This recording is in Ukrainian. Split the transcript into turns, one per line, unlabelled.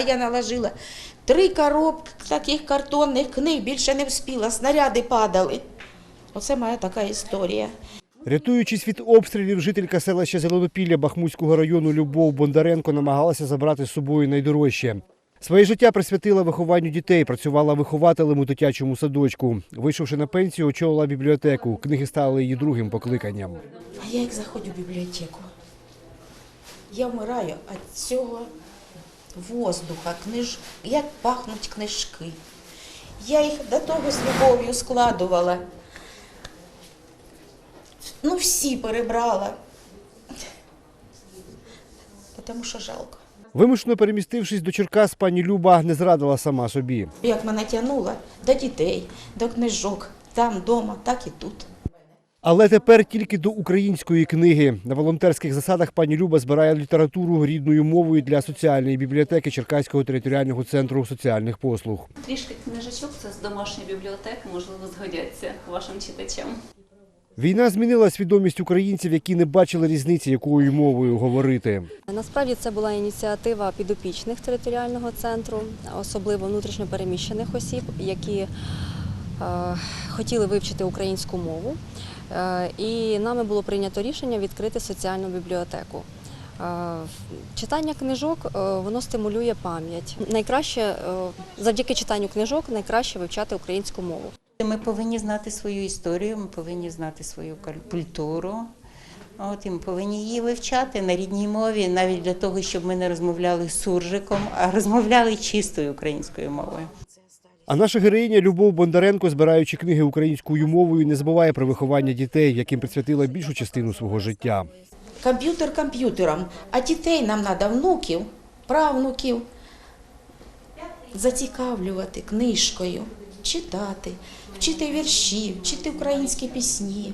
а я наложила три коробки таких картонних книг, більше не вспіла, снаряди падали. Оце моя така історія.
Рятуючись від обстрілів, жителька селища Зеленопілля Бахмутського району Любов Бондаренко намагалася забрати з собою найдорожче. Своє життя присвятила вихованню дітей, працювала вихователем у дитячому садочку. Вийшовши на пенсію, очолила бібліотеку. Книги стали її другим покликанням.
А я як заходжу в бібліотеку. Я вмираю від цього воздуха, книж... як пахнуть книжки. Я їх до того з любов'ю складувала. Ну, всі перебрала. Тому що жалко.
Вимушено перемістившись до Черкас, пані Люба не зрадила сама собі.
Як мене тягнула до дітей, до книжок, там вдома, так і тут.
Але тепер тільки до української книги. На волонтерських засадах пані Люба збирає літературу рідною мовою для соціальної бібліотеки Черкаського територіального центру соціальних послуг.
Трішки книжечок це з домашньої бібліотеки, можливо, згодяться вашим читачам.
Війна змінила свідомість українців, які не бачили різниці, якою мовою говорити.
Насправді це була ініціатива підопічних територіального центру, особливо внутрішньопереміщених осіб, які е, хотіли вивчити українську мову. Е, і нами було прийнято рішення відкрити соціальну бібліотеку. Е, Читання книжок е, воно стимулює пам'ять. Найкраще завдяки читанню книжок найкраще вивчати українську мову.
Ми повинні знати свою історію, ми повинні знати свою культуру. От, і ми повинні її вивчати на рідній мові, навіть для того, щоб ми не розмовляли суржиком, а розмовляли чистою українською мовою.
А наша героїня Любов Бондаренко, збираючи книги українською мовою, не забуває про виховання дітей, яким присвятила більшу частину свого життя.
Комп'ютер комп'ютером, а дітей нам треба внуків, правнуків зацікавлювати книжкою, читати, вчити вірші, вчити українські пісні.